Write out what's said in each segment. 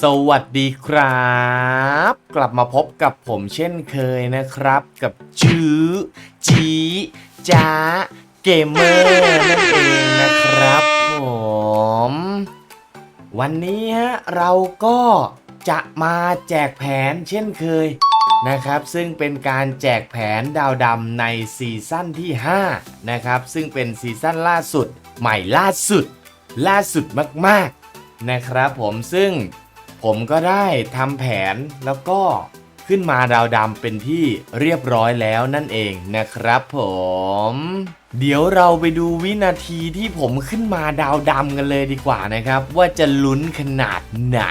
สวัสดีครับ กลับมาพบกับผมเช่นเคยนะครับ กับจื้อจีจ้าเกมเมอร์นั่นเองนะครับผม วันนี้ฮะเราก็จะมาแจกแผนเช่นเคยนะครับ ซึ่งเป็นการแจกแผนดาวดำในซีซั่นที่ 5 นะครับ ซึ่งเป็นซีซั่นล่าสุดใหม่ล่าสุด ล่าสุดมากๆ นะครับผมซึ่งผมก็ได้ทำแผนแล้วก็ขึ้นมาดาวดำเป็นที่เรียบร้อยแล้วนั่นเองนะครับผม เดี๋ยวเราไปดูวินาทีที่ผมขึ้นมาดาวดำกันเลยดีกว่านะครับ ว่าจะลุ้นขนาดไหน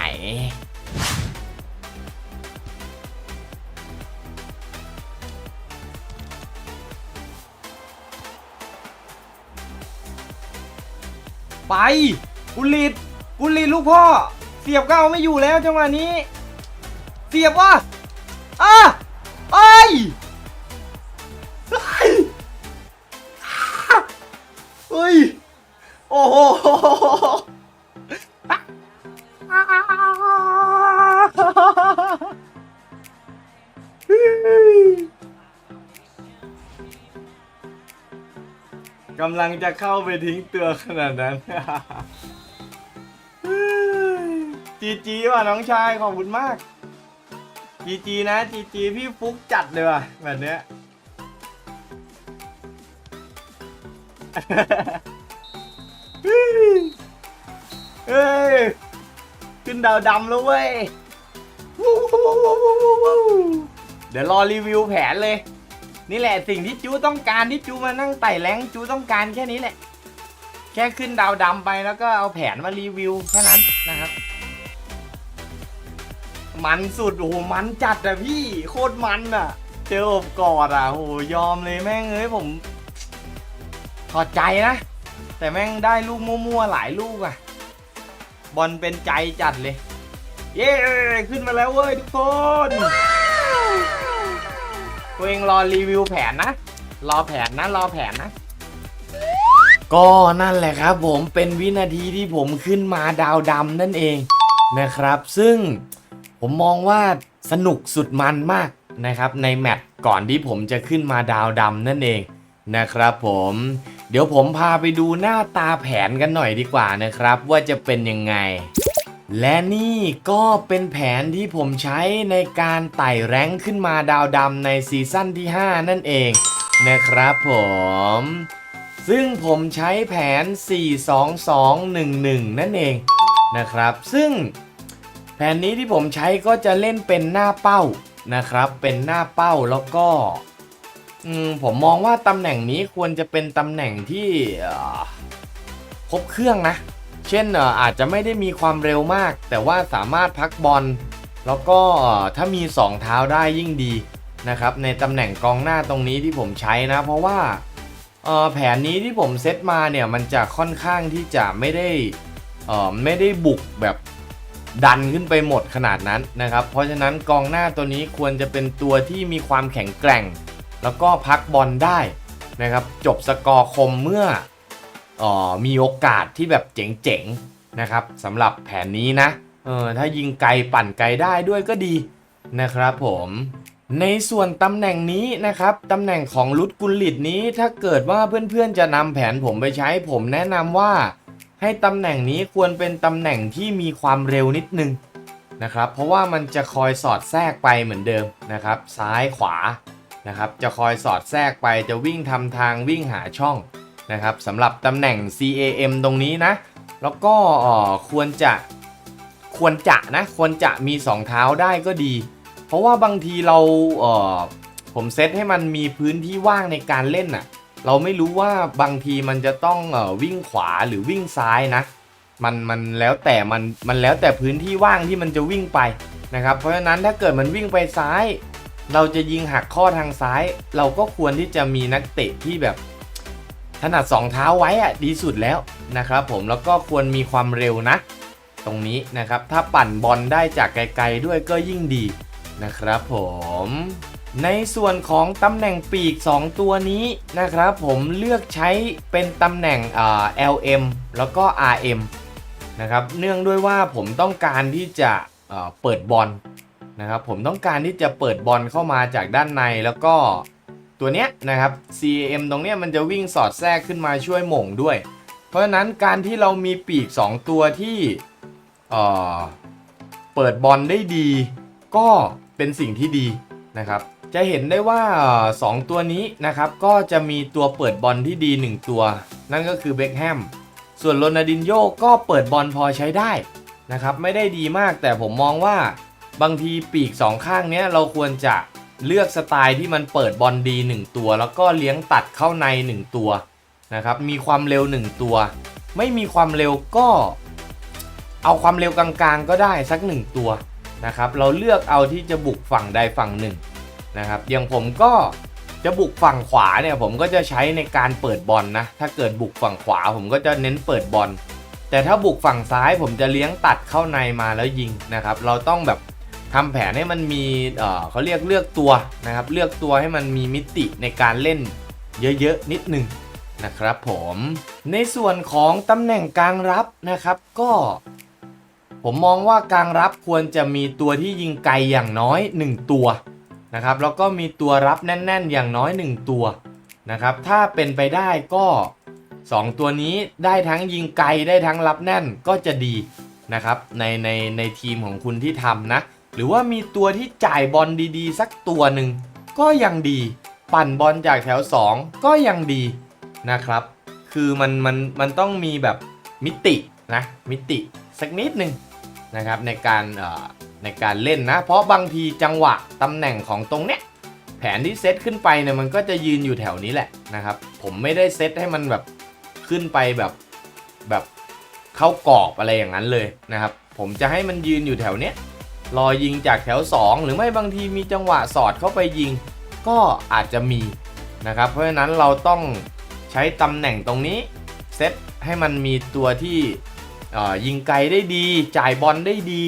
ไปกุลิด กุลิดลูกพ่อ เสียบก็เอาไม่อยู่แล้วจังหวะนี้ เสียบว่ะอะไอ้ยเฮ้ย โอ้โหกำลังจะเข้าไปทิ้งตัวขนาดนั้น จีจีว่ะน้องชายขอบคุณมากจีจีนะจีจีพี่ฟุกจัดเลยว่ะแบบเนี้ยเฮ้ยขึ้นดาวดำแล้วเว้ยเดี๋ยวรอรีวิวแผนเลย นี่แหละสิ่งที่จูต้องการที่จูมานั่งไต่แรงจูต้องการแค่นี้แหละ แค่ขึ้นดาวดำไปแล้วก็เอาแผนมารีวิวแค่นั้นนะครับ มันสุดโอ้โหมันจัดอะพี่โคตรมันอะเจออบกอดอะโอ้ยอมเลยแม่งเอ้ยผมถอดใจนะ แต่แม่งได้ลูกมั่วๆหลายลูกอะบอลเป็นใจจัดเลย เย้ขึ้นมาแล้วเว้ยทุกคนตัวเองรอรีวิวแผนนะ รอแผนนะ รอแผนนะ ก็นั่นแหละครับผมเป็นวินาทีที่ผมขึ้นมาดาวดำนั่นเองนะครับ ซึ่ง ผมมองว่าสนุกสุดมันมากนะครับ ในแมตช์ก่อนที่ผมจะขึ้นมาดาวดำนั่นเองนะครับผมเดี๋ยวผมพาไปดูหน้าตาแผนกันหน่อยดีกว่านะครับ ว่าจะเป็นยังไง และนี่ก็เป็นแผนที่ผมใช้ในการไต่แรงขึ้นมาดาวดำในซีซั่นที่ 5 นั่นเองนะครับผม ซึ่งผมใช้แผน 42211 นั่นเองนะครับ ซึ่ง แผนนี้ที่ผมใช้ก็จะเล่นเป็นหน้าเป้านะครับ เป็นหน้าเป้าแล้วก็ผมมองว่าตำแหน่งนี้ควรจะเป็นตำแหน่งที่ครบเครื่องนะ เช่นอาจจะไม่ได้มีความเร็วมาก แต่ว่าสามารถพักบอล แล้วก็ถ้ามี 2 เท้าได้ยิ่งดีนะครับ ในตำแหน่งกองหน้าตรงนี้ที่ผมใช้นะ เพราะว่าแผนนี้ที่ผมเซตมาเนี่ยมันจะค่อนข้างที่จะไม่ได้ไม่ได้บุกแบบ ดันขึ้นไปหมดขนาดนั้นนะครับ เพราะฉะนั้นกองหน้าตัวนี้ควรจะเป็นตัวที่มีความแข็งแกร่ง แล้วก็พักบอลได้นะครับ จบสกอร์คมเมื่อออมีโอกาสที่แบบเจ๋งๆนะครับสำหรับแผนนี้นะเออถ้ายิงไกลปั่นไกลได้ด้วยก็ดีนะครับผมในส่วนตำแหน่งนี้นะครับตำแหน่งของลุดกุลลิตนี้ถ้าเกิดว่าเพื่อนๆจะนำแผนผมไปใช้ผมแนะนำว่า ให้ตำแหน่งนี้ควรเป็นตำแหน่งที่มีความเร็วนิดนึงนะครับ เพราะว่ามันจะคอยสอดแทรกไปเหมือนเดิมนะครับ ซ้ายขวานะครับ จะคอยสอดแทรกไปจะวิ่งทำทางวิ่งหาช่องนะครับสำหรับตำแหน่ง CAM ตรงนี้นะ แล้วก็ควรจะควรจะนะควรจะมี 2 เท้าได้ก็ดี เพราะว่าบางทีเราเผมเซตให้มันมีพื้นที่ว่างในการเล่นน่ะ เราไม่รู้ว่าบางทีมันจะต้องเอ่อวิ่งขวาหรือวิ่งซ้ายนะ มันมันแล้วแต่มันมันแล้วแต่พื้นที่ว่างที่มันจะวิ่งไปนะครับ เพราะฉะนั้นถ้าเกิดมันวิ่งไปซ้าย เราจะยิงหักข้อทางซ้าย เราก็ควรที่จะมีนักเตะที่แบบถนัดสองเท้าไว้อะดีสุดแล้วนะครับ ผมแล้วก็ควรมีความเร็วนะ ตรงนี้นะครับ ถ้าปั่นบอลได้จากไกลๆด้วยก็ยิ่งดีนะครับผม ในส่วนของตำแหน่งปีก 2 ตัวนี้นะครับผมเลือกใช้เป็นตำแหน่งอ่า LM แล้วก็ RM นะครับเนื่องด้วยว่าผมต้องการที่จะเปิดบอลนะครับผมต้องการที่จะเปิดบอลเข้ามาจากด้านในแล้วก็ตัวเนี้ยนะครับ CM ตรงเนี้ยมันจะวิ่งสอดแทรกขึ้นมาช่วยหม่งด้วย เพราะฉะนั้นการที่เรามีปีก 2 ตัวที่เปิดบอลได้ดี ก็เป็นสิ่งที่ดีนะครับ จะเห็นได้ว่า 2 ตัวนี้นะครับ ก็จะมีตัวเปิดบอลที่ดี 1 ตัว นั่นก็คือเบคแฮมส่วนโรนัลดินโยก็เปิดบอลพอใช้ได้นะครับ ไม่ได้ดีมากแต่ผมมองว่าบางทีปีก 2 ข้างเนี้ยเราควรจะเลือกสไตล์ที่มันเปิดบอลดี 1 ตัว แล้วก็เลี้ยงตัดเข้าใน 1 ตัวนะครับมีความเร็ว 1 ตัว ไม่มีความเร็วก็ เอาความเร็วกลางๆ ก็ได้สัก 1 ตัวนะครับ เราเลือกเอาที่จะบุกฝั่งใดฝั่งหนึ่ง นะครับอย่างผมก็จะบุกฝั่งขวาเนี่ยผมก็จะใช้ในการเปิดบอลนะถ้าเกิดบุกฝั่งขวาผมก็จะเน้นเปิดบอล แต่ถ้าบุกฝั่งซ้ายผมจะเลี้ยงตัดเข้าในมาแล้วยิงนะครับ เราต้องแบบทำแผนให้มันมีเเขาเรียกเลือกตัวนะครับ เลือกตัวให้มันมีมิติในการเล่นเยอะๆนิดหนึ่งนะครับผมในส่วนของตำแหน่งกลางรับนะครับก็ผมมองว่ากลางรับควรจะมีตัวที่ยิงไกลอย่างน้อย 1 ตัว นะครับแล้วก็มีตัวรับแน่น ๆ อย่างน้อย 1 ตัวนะครับถ้าเป็นไปได้ก็ 2 ตัวนี้ได้ทั้งยิงไกลได้ทั้งรับแน่นก็จะดีนะครับในในในทีมของคุณที่ทำนะ หรือว่ามีตัวที่จ่ายบอลดีๆ สักตัวหนึ่งก็ยังดี ปั่นบอลจากแถว 2 ก็ยังดีนะครับ คือมันมันมันต้องมีแบบมิตินะมิติสักนิดหนึ่งนะครับในการ ในการเล่นนะ เพราะบางทีจังหวะตำแหน่งของตรงเนี้ยแผนที่เซตขึ้นไปเนี่ยมันก็จะยืนอยู่แถวนี้แหละนะครับ ผมไม่ได้เซตให้มันแบบขึ้นไปแบบแบบเข้ากรอบอะไรอย่างนั้นเลยนะครับ ผมจะให้มันยืนอยู่แถวเนี้ยรอยิงจากแถว 2 หรือไม่บางทีมีจังหวะสอดเข้าไปยิง ก็อาจจะมีนะครับ เพราะฉะนั้นเราต้องใช้ตำแหน่งตรงนี้เซตให้มันมีตัวที่ยิงไกลได้ดี จ่ายบอลได้ดี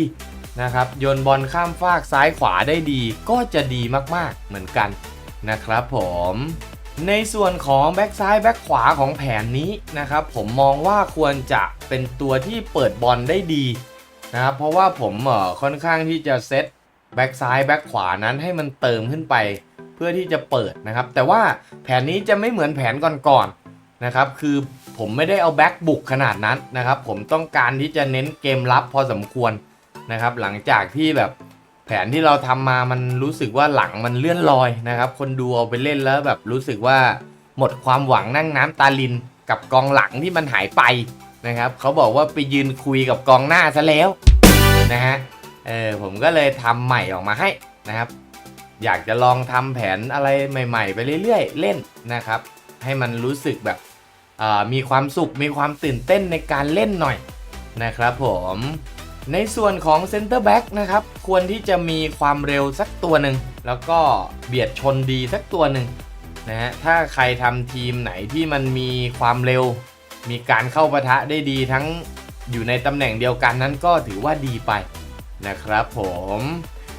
นะครับโยนบอลข้ามฟากซ้ายขวาได้ดี ก็จะดีมากๆเหมือนกันนะครับผมในส่วนของแบ็กซ้ายแบ็กขวาของแผนนี้นะครับผมมองว่าควรจะเป็นตัวที่เปิดบอลได้ดีนะครับเพราะว่าผมเออค่อนข้างที่จะเซตแบ็กซ้ายแบ็กขวานั้นให้มันเติมขึ้นไป เพื่อที่จะเปิดนะครับ แต่ว่าแผนนี้จะไม่เหมือนแผนก่อนๆนะครับ คือผมไม่ได้เอาแบ็กบุกขนาดนั้นนะครับ ผมต้องการที่จะเน้นเกมรับพอสมควร นะครับ หลังจากที่แบบแผนที่เราทำมามันรู้สึกว่าหลังมันเลื่อนลอยนะครับ คนดูเอาไปเล่นแล้วแบบรู้สึกว่าหมดความหวังนั่งน้ำตาลินกับกองหลังที่มันหายไปนะครับเขาบอกว่าไปยืนคุยกับกองหน้าซะแล้วนะฮะเออผมก็เลยทำใหม่ออกมาให้นะครับ อยากจะลองทำแผนอะไรใหม่ ๆ ไปเรื่อยๆ เล่นนะครับ ให้มันรู้สึกแบบมีความสุขมีความตื่นเต้นในการเล่นหน่อยนะครับผม ในส่วนของเซนเตอร์แบ็กนะครับ ควรที่จะมีความเร็วสักตัวหนึ่ง แล้วก็เบียดชนดีสักตัวหนึ่งนะฮะถ้าใครทำทีมไหนที่มันมีความเร็ว มีการเข้าปะทะได้ดีทั้งอยู่ในตำแหน่งเดียวกันนั้นก็ถือว่าดีไปนะครับผม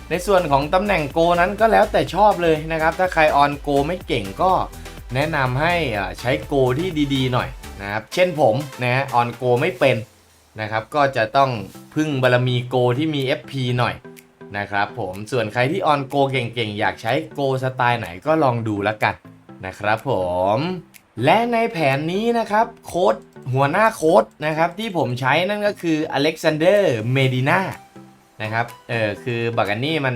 ในส่วนของตำแหน่งโกนั้นก็แล้วแต่ชอบเลยนะครับ ถ้าใครออนโกไม่เก่งก็แนะนำให้ใช้โกที่ดีๆหน่อยนะครับ เช่นผมนะฮะออนโกไม่เป็น นะครับ ก็จะต้องพึ่งบารมีโกที่มี FP หน่อยนะครับผมส่วนใครที่ออนโกเก่งๆ อยากใช้โกสไตล์ไหนก็ลองดูล้วกันนะครับผม และในแผนนี้นะครับโค้ดหัวหน้าโค้ดนะครับที่ผมใช้นั่นก็คืออเล็กซานเดอร์เมดินานะครับเออคือบักอันนี่มัน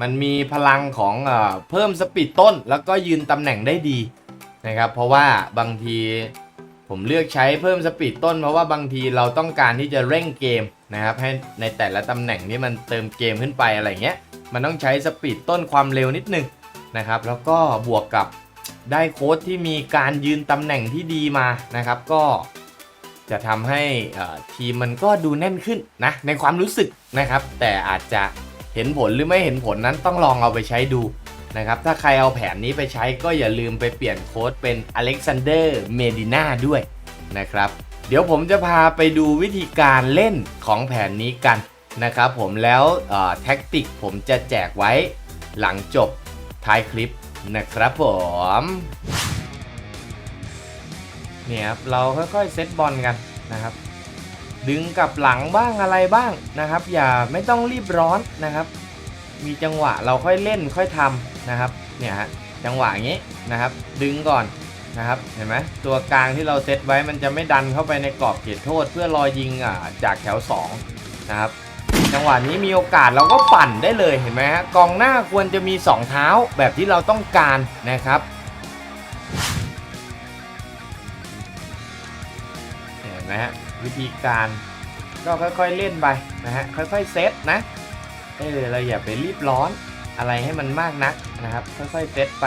มันมีพลังของเออเพิ่มสปีดต้น แล้วก็ยืนตำแหน่งได้ดีนะครับเพราะว่าบางที ผมเลือกใช้เพิ่มสปีดต้นเพราะว่าบางทีเราต้องการที่จะเร่งเกมนะครับให้ในแต่ละตำแหน่งที่มันเติมเกมขึ้นไปอะไรเงี้ยมันต้องใช้สปีดต้นความเร็วนิดนึงนะครับแล้วก็บวกกับได้โค้ดที่มีการยืนตำแหน่งที่ดีมานะครับ ก็จะทำให้ทีมมันก็ดูแน่นขึ้นนะในความรู้สึกนะครับ แต่อาจจะเห็นผลหรือไม่เห็นผลนั้นต้องลองเอาไปใช้ดู นะครับ ถ้าใครเอาแผนนี้ไปใช้ก็อย่าลืมไปเปลี่ยนโค้ดเป็นอเล็กซานเดอร์เมดินาด้วยนะครับ เดี๋ยวผมจะพาไปดูวิธีการเล่นของแผนนี้กันนะครับผมแล้วแท็กติกผมจะแจกไว้หลังจบท้ายคลิปนะครับผมเนี่ยครับเราค่อยๆเซตบอลกันนะครับ ดึงกับหลังบ้างอะไรบ้างนะครับ อย่าไม่ต้องรีบร้อนนะครับ มีจังหวะเราค่อยเล่นค่อยทำนะครับเนี่ยฮะจังหวะอย่างนี้นะครับ ดึงก่อนนะครับเห็นไหมตัวกลางที่เราเซตไว้มันจะไม่ดันเข้าไปในกรอบเขตโทษ เพื่อรอยิงอ่าจากแถว2นะครับจังหวะนี้มีโอกาสเราก็ปั่นได้เลยเห็นไหมฮะกองหน้าควรจะมี 2 เท้าแบบที่เราต้องการนะครับเห็นไหมฮะวิธีการก็ค่อยๆเล่นไปนะฮะค่อยๆเซตนะ เออเราอย่าไปรีบร้อนอะไรให้มันมากนักนะครับค่อยๆเซตไป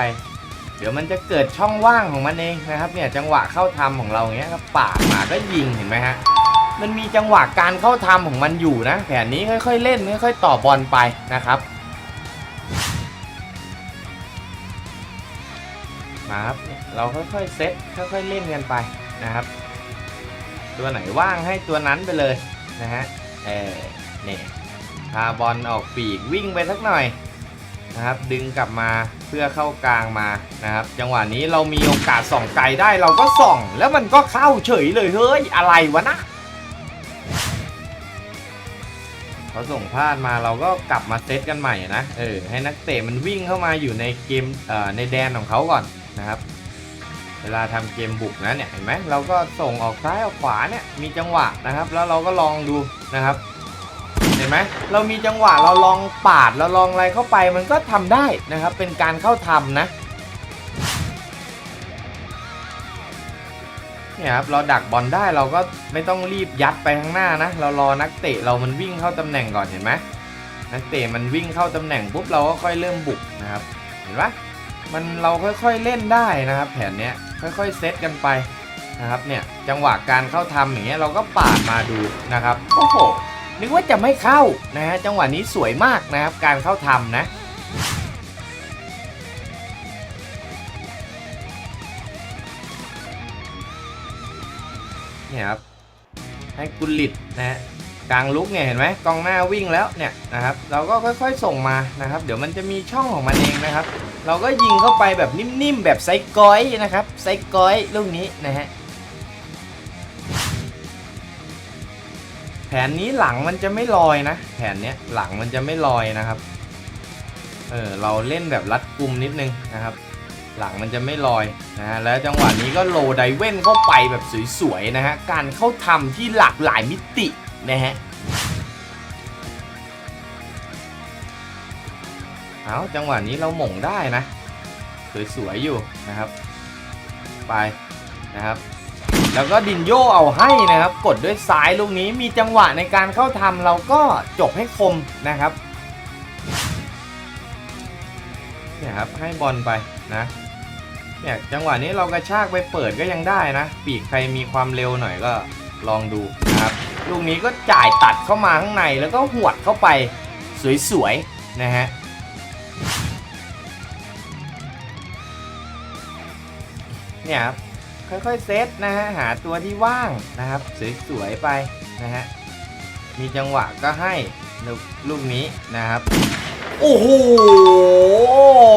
เดี๋ยวมันจะเกิดช่องว่างของมันเองนะครับเนี่ยจังหวะเข้าทำของเราอย่างเงี้ยก็ปาดมาก็ยิงเห็นไหมฮะมันมีจังหวะการเข้าทำของมันอยู่นะแผนนี้ค่อยๆเล่นค่อยๆต่อบอลไปนะครับมาครับเราค่อยๆเซตค่อยๆเล่นกันไปนะครับ ตัวไหนว่างให้ตัวนั้นไปเลยนะฮะเออเนี่ยาบอลออกปีกวิ่งไปสักหน่อยนะครับ ดึงกลับมาเพื่อเข้ากลางมานะครับ จังหวะนี้เรามีโอกาสส่องไกลได้เราก็ส่อง แล้วมันก็เข้าเฉยเลยเฮ้ยอะไรวะนะพอส่งพลาดมาเราก็กลับมาเซตกันใหม่นะเออให้นักเตะมันวิ่งเข้ามาอยู่ในเกมเอ่อในแดนของเขาก่อนนะครับ เวลาทำเกมบุกนะเนี่ยเห็นไหมเราก็ส่งออกซ้ายออกขวาเนี่ยมีจังหวะนะครับ แล้วเราก็ลองดูนะครับ นไหมเรามีจังหวะเราลองปาดเราลองอะไรเข้าไปมันก็ทำได้นะครับ เป็นการเข้าทำนะเนี่ยครับเราดักบอลได้เราก็ไม่ต้องรีบยัดไปข้างหน้านะ เรารอนักเตะเรามันวิ่งเข้าตำแหน่งก่อนเห็นไหมนักเตะมันวิ่งเข้าตำแหน่งปุ๊บเราก็ค่อยเริ่มบุกนะครับ เห็นปะมันเราค่อยๆเล่นได้นะครับ แผนเนี้ยค่อยๆเซตกันไปนะครับเนี่ยจังหวะการเข้าทำอย่างเงี้ยเราก็ปาดมาดูนะครับโอ้โห นึกว่าจะไม่เข้านะฮะจังหวะนี้สวยมากนะครับการเข้าทำนะเนี่ยครับให้กุลิตนะฮะกลางลุกเนี่ยเห็นไหมกองหน้าวิ่งแล้วเนี่ยนะครับ เราก็ค่อยๆส่งมานะครับ เดี๋ยวมันจะมีช่องของมันเองนะครับ เราก็ยิงเข้าไปแบบนิ่มๆแบบไซกอยนะครับไซกอยลูกนี้นะฮะ แผนนี้หลังมันจะไม่ลอยนะ แผนเนี้ยหลังมันจะไม่ลอยนะครับ เออเราเล่นแบบรัดกุมนิดนึงนะครับ หลังมันจะไม่ลอยนะฮะแล้วจังหวะนี้ก็โลไดเว่นเข้าไปแบบสวยๆนะฮะการเข้าทำที่หลากหลายมิตินะฮะเอาจังหวะนี้เราหม่งได้นะ สวยๆอยู่นะครับ ไปนะครับ แล้วก็ดินโยเอาให้นะครับ กดด้วยซ้ายลูกนี้มีจังหวะในการเข้าทำเราก็จบให้คมนะครับเนี่ยครับให้บอลไปนะเนี่ยจังหวะนี้เรากระชากไปเปิดก็ยังได้นะ ปีกใครมีความเร็วหน่อยก็ลองดูนะครับลูกนี้ก็จ่ายตัดเข้ามาข้างในแล้วก็หวดเข้าไปสวยๆนะฮะเนี่ยครับ ค่อยๆเซตนะฮะหาตัวที่ว่างนะครับ สวยๆไปนะฮะมีจังหวะก็ให้ลูกลูกนี้นะครับ โอ้โห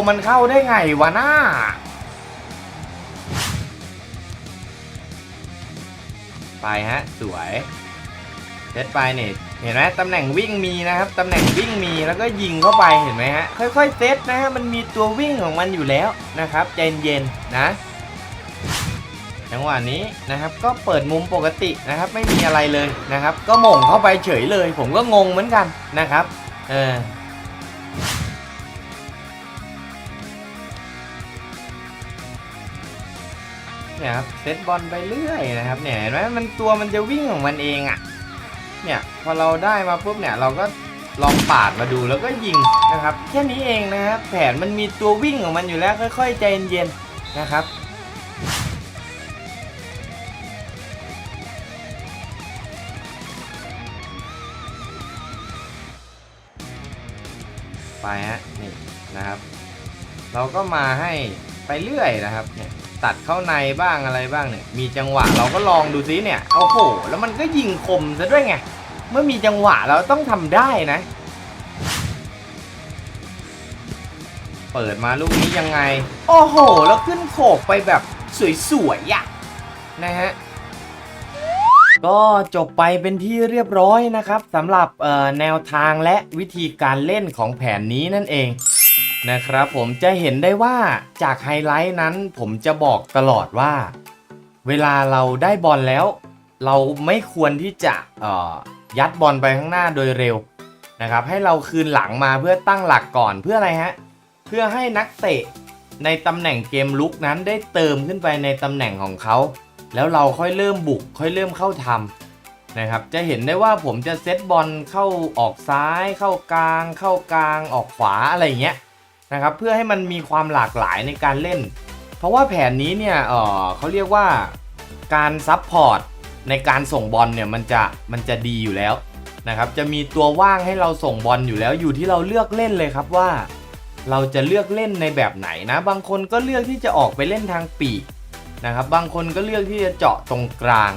มันเข้าได้ไงวะหน้าไปฮะสวยเซตไปเนี่ยเห็นไหมตำแหน่งวิ่งมีนะครับตำแหน่งวิ่งมีแล้วก็ยิงเข้าไปเห็นไหมฮะค่อยๆเซตนะฮะมันมีตัววิ่งของมันอยู่แล้วนะครับใจเย็นๆนะ จังหวะนี้นะครับก็เปิดมุมปกตินะครับไม่มีอะไรเลยนะครับ ก็หม่งเข้าไปเฉยเลย ผมก็งงเหมือนกันนะครับเออเนี่ยครับเซตบอลไปเรื่อยนะครับเนี่ยเห็นไหมมันตัวมันจะวิ่งของมันเองอะ่ะเนี่ยพอเราได้มาปุ๊บเนี่ยเราก็ลองปาดมาดูแล้วก็ยิงนะครับแค่นี้เองนะครับแผนมันมีตัววิ่งของมันอยู่แล้วค่อย ๆ ใจเย็นๆนะครับ ไปฮะนี่นะครับ เราก็มาให้ไปเรื่อยนะครับเนี่ยตัดเข้าในบ้างอะไรบ้างเนี่ยมีจังหวะเราก็ลองดูซิเนี่ยโอ้โหแล้วมันก็ยิงคมซะด้วยไงเมื่อมีจังหวะเราต้องทำได้นะ เปิดมาลูกนี้ยังไง โอ้โห แล้วขึ้นโขกไปแบบสวยๆอะนะฮะ ก็จบไปเป็นที่เรียบร้อยนะครับสำหรับแนวทางและวิธีการเล่นของแผนนี้นั่นเองนะครับผมจะเห็นได้ว่าจากไฮไลท์นั้นผมจะบอกตลอดว่า เวลาเราได้บอลแล้ว เราไม่ควรที่จะยัดบอลไปข้างหน้าโดยเร็วนะครับ ให้เราคืนหลังมาเพื่อตั้งหลักก่อนเพื่ออะไรฮะเพื่อให้นักเตะในตำแหน่งเกมลุกนั้นได้เติมขึ้นไปในตำแหน่งของเขา แล้วเราค่อยเริ่มบุก ค่อยเริ่มเข้าทำนะครับ จะเห็นได้ว่าผมจะเซตบอลเข้าออกซ้าย เข้ากลาง เข้ากลางออกขวาอะไรอย่างเงี้ยนะครับ เพื่อให้มันมีความหลากหลายในการเล่น เพราะว่าแผนนี้เนี่ยเออเขาเรียกว่าการซับพอร์ตในการส่งบอลเนี่ยมันจะมันจะดีอยู่แล้วนะครับ จะมีตัวว่างให้เราส่งบอลอยู่แล้วอยู่ที่เราเลือกเล่นเลยครับว่า เราจะเลือกเล่นในแบบไหนนะ บางคนก็เลือกที่จะออกไปเล่นทางปีก นะครับ บางคนก็เลือกที่จะเจาะตรงกลาง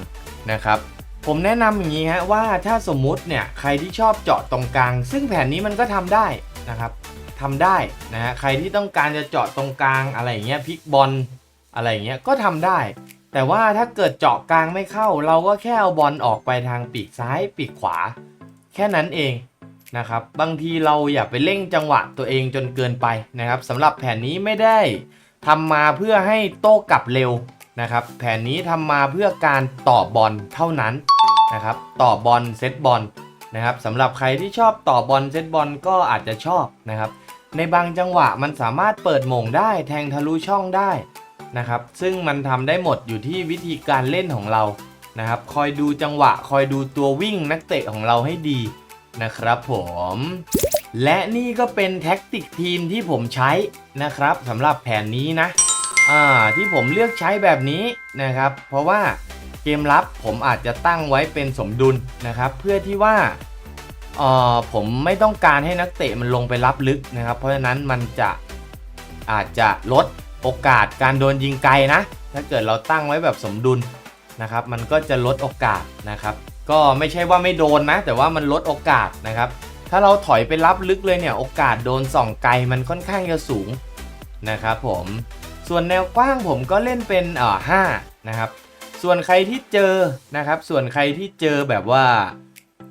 นะครับ ผมแนะนำอย่างนี้ฮะว่าถ้าสมมุติเนี่ยใครที่ชอบเจาะตรงกลาง ซึ่งแผนนี้มันก็ทำได้นะครับทำได้นะฮะใครที่ต้องการจะเจาะตรงกลางอะไรอย่างเงี้ยพลิกบอลอะไรอย่างเงี้ยก็ทำได้ แต่ว่าถ้าเกิดเจาะกลางไม่เข้า เราก็แค่เอาบอลออกไปทางปีกซ้ายปีกขวา แค่นั้นเองนะครับบางทีเราอย่าไปเร่งจังหวะตัวเองจนเกินไปนะครับสำหรับแผนนี้ไม่ได้ ทำมาเพื่อให้โต้กลับเร็วนะครับ แผนนี้ทำมาเพื่อการต่อบอลเท่านั้นนะครับ ต่อบอลเซตบอลนะครับสำหรับใครที่ชอบต่อบอลเซตบอลก็อาจจะชอบนะครับ ในบางจังหวะมันสามารถเปิดหม่งได้แทงทะลุช่องได้นะครับ ซึ่งมันทำได้หมดอยู่ที่วิธีการเล่นของเรานะครับ คอยดูจังหวะ คอยดูตัววิ่งนักเตะของเราให้ดีนะครับผม และนี่ก็เป็นแท็กติกทีมที่ผมใช้นะครับสำหรับแผนนี้นะอ่าที่ผมเลือกใช้แบบนี้นะครับ เพราะว่าเกมรับผมอาจจะตั้งไว้เป็นสมดุลนะครับ เพื่อที่ว่าเอ่อผมไม่ต้องการให้นักเตะมันลงไปรับลึกนะครับ เพราะฉะนั้นมันจะอาจจะลดโอกาสการโดนยิงไกลนะ ถ้าเกิดเราตั้งไว้แบบสมดุลนะครับ มันก็จะลดโอกาสนะครับ ก็ไม่ใช่ว่าไม่โดนนะ แต่ว่ามันลดโอกาสนะครับ ถ้าเราถอยไปรับลึกเลยเนี่ย โอกาสโดนส่องไกลมันค่อนข้างจะสูงนะครับผมส่วนแนวกว้างผมก็เล่นเป็นเอ่อห้านะครับ ส่วนใครที่เจอนะครับ ส่วนใครที่เจอแบบว่า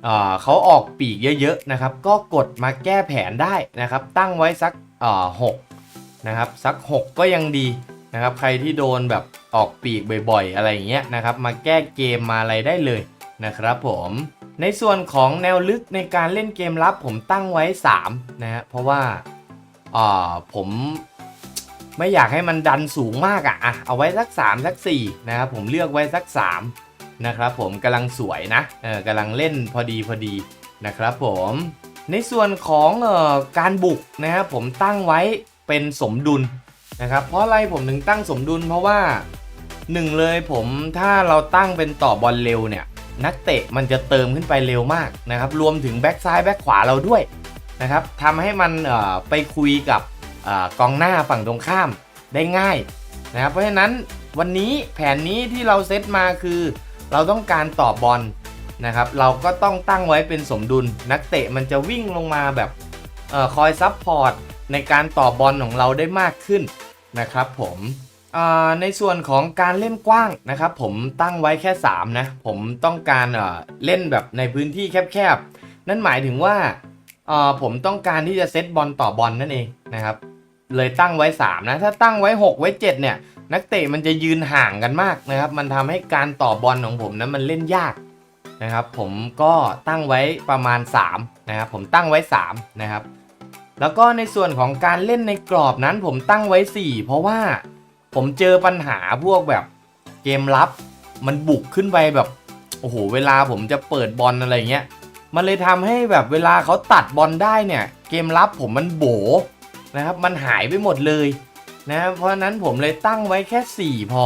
เอ่อเขาออกปีกเยอะๆนะครับ ก็กดมาแก้แผนได้นะครับ ตั้งไว้สักเอ่อหกนะครับสัก 6 ก็ยังดีนะครับ ใครที่โดนแบบออกปีกบ่อยๆ อะไรอย่างเงี้ยนะครับ มาแก้เกมมาอะไรได้เลย นะครับผมในส่วนของแนวลึกในการเล่นเกมรับผมตั้งไว้ 3 นะฮะเพราะว่าอ่าผมไม่อยากให้มันดันสูงมากอะ่ะเอาไว้สัก 3 สัก 4 นะครับผมเลือกไว้สัก 3 นะครับผมกำลังสวยนะเออกำลังเล่นพอดีพอดีนะครับผมในส่วนของเอ่อการบุกนะครับผมตั้งไว้เป็นสมดุลนะครับเพราะอะไรผมถึงตั้งสมดุลเพราะว่าหนึ่งเลยผมถ้าเราตั้งเป็นต่อบอลเร็วเนี่ย นักเตะมันจะเติมขึ้นไปเร็วมากนะครับ รวมถึงแบ็กซ้ายแบ็กขวาเราด้วยนะครับทำให้มันไปคุยกับอกองหน้าฝั่งตรงข้ามได้ง่ายนะครับ เพราะฉะนั้นวันนี้แผนนี้ที่เราเซตมาคือ เราต้องการต่อบอลนะครับ เราก็ต้องตั้งไว้เป็นสมดุล นักเตะมันจะวิ่งลงมาแบบออคอยซับพอร์ตในการต่อบอลของเราได้มากขึ้นนะครับผม ในส่วนของการเล่นกว้างนะครับ ผมตั้งไว้แค่ 3 นะ ผมต้องการเล่นแบบในพื้นที่แคบๆ นั่นหมายถึงว่าผมต้องการที่จะเซตบอลต่อบอลนั่นเองนะครับ เลยตั้งไว้ 3 นะ ถ้าตั้งไว้ 6 ไว้ 7 เนี่ย นักเตะมันจะยืนห่างกันมากนะครับ มันทำให้การต่อบอลของผมนั้นมันเล่นยากนะครับ ผมก็ตั้งไว้ประมาณ 3 นะครับ ผมตั้งไว้ 3 นะครับ แล้วก็ในส่วนของการเล่นในกรอบนั้นผมตั้งไว้ 4 เพราะว่า ผมเจอปัญหาพวกแบบเกมรับ มันบุกขึ้นไปแบบโอ้โหเวลาผมจะเปิดบอลอะไรเงี้ยมันเลยทำให้แบบเวลาเขาตัดบอลได้เนี่ย เกมรับผมมันโบนะครับ มันหายไปหมดเลยนะเพราะฉะนั้นผมเลยตั้งไว้แค่ 4 พอ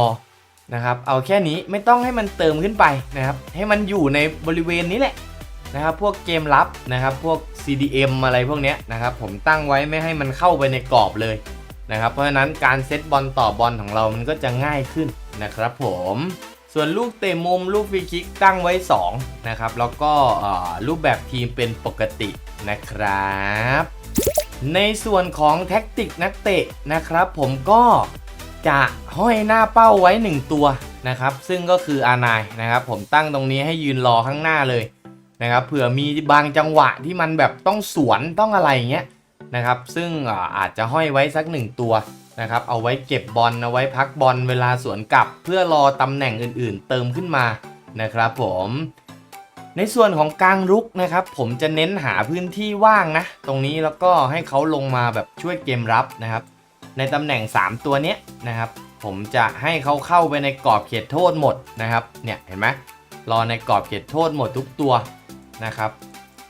นะครับ เอาแค่นี้ไม่ต้องให้มันเติมขึ้นไปนะครับ ให้มันอยู่ในบริเวณนี้แหละนะครับ พวกเกมรับนะครับ พวก CDM อะไรพวกเนี้ยนะครับ ผมตั้งไว้ไม่ให้มันเข้าไปในกรอบเลย นะครับ เพราะฉะนั้นการเซตบอลต่อบอลของเรามันก็จะง่ายขึ้นนะครับผมส่วนลูกเตะมุมลูกฟรีคิกตั้งไว้ 2 นะครับ แล้วก็รูปแบบทีมเป็นปกตินะครับ ในส่วนของแท็กติกนักเตะนะครับ ผมก็จะห้อยหน้าเป้าไว้ 1 ตัวนะครับ ซึ่งก็คืออานายนะครับ ผมตั้งตรงนี้ให้ยืนรอข้างหน้าเลยนะครับเผื่อมีบางจังหวะที่มันแบบต้องสวนต้องอะไรอย่างเงี้ย นะครับ ซึ่งอาจจะห้อยไว้สักหนึ่งตัวนะครับ เอาไว้เก็บบอลเอาไว้พักบอลเวลาสวนกลับ เพื่อรอตำแหน่งอื่นๆ เติมขึ้นมานะครับผมในส่วนของกลางรุกนะครับ ผมจะเน้นหาพื้นที่ว่างนะ ตรงนี้แล้วก็ให้เขาลงมาแบบช่วยเกมรับนะครับ ในตำแหน่ง 3 ตัวเนี้ยนะครับ ผมจะให้เขาเข้าไปในกรอบเขตโทษหมดนะครับเนี่ยเห็นไหมรอในกรอบเขตโทษหมดทุกตัวนะครับ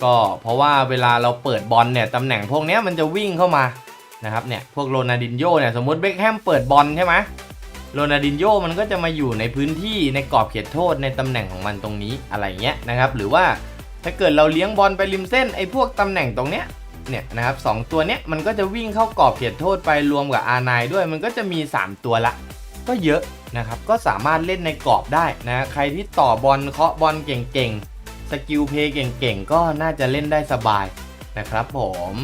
ก็เพราะว่าเวลาเราเปิดบอลเนี่ยตำแหน่งพวกเนี้ยมันจะวิ่งเข้ามานะครับเนี่ยพวกโรนัลดินโญ่เนี่ยสมมติเบคแฮมเปิดบอลใช่ไหมโรนัลดินโญ่มันก็จะมาอยู่ในพื้นที่ในกรอบเขตโทษในตำแหน่งของมันตรงนี้อะไรเงี้ยนะครับหรือว่าถ้าเกิดเราเลี้ยงบอลไปริมเส้นไอ้พวกตำแหน่งตรงเนี้ยเนี่ยนะครับสองตัวเนี้ยมันก็จะวิ่งเข้ากรอบเขตโทษไปรวมกับอาไนด้วยมันก็จะมี 3 ตัวละ ก็เยอะนะครับก็สามารถเล่นในกรอบได้นะใครที่ต่อบอลเคาะบอลเก่งๆ สกิลเพย์เก่งๆ ก็น่าจะเล่นได้สบายนะครับผม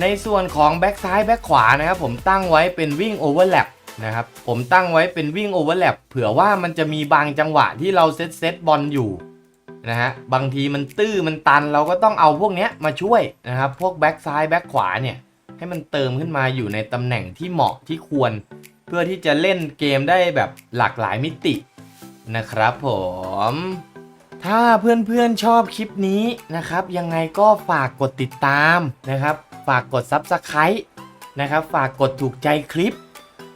ในส่วนของแบ็กซ้ายแบ็กขวานะครับผมตั้งไว้เป็นวิ่งโอเวอร์แลปนะครับผมตั้งไว้เป็นวิ่งโอเวอร์แลปเผื่อว่ามันจะมีบางจังหวะที่เราเซตเซตบอลอยู่นะฮะบางทีมันตื้อมันตันเราก็ต้องเอาพวกเนี้ยมาช่วยนะครับพวกแบ็กซ้ายแบ็กขวาเนี่ยให้มันเติมขึ้นมาอยู่ในตำแหน่งที่เหมาะที่ควร เพื่อที่จะเล่นเกมได้แบบหลากหลายมิตินะครับผม ถ้าเพื่อนๆชอบคลิปนี้นะครับ ยังไงก็ฝากกดติดตามนะครับ ฝากกด Subscribe นะครับ ฝากกดถูกใจคลิป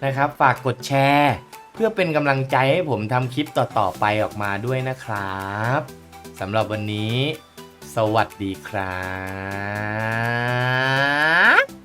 นะครับ ฝากกดแชร์ เพื่อเป็นกำลังใจให้ผมทำคลิปต่อๆไปออกมาด้วยนะครับสำหรับวันนี้ สวัสดีครับ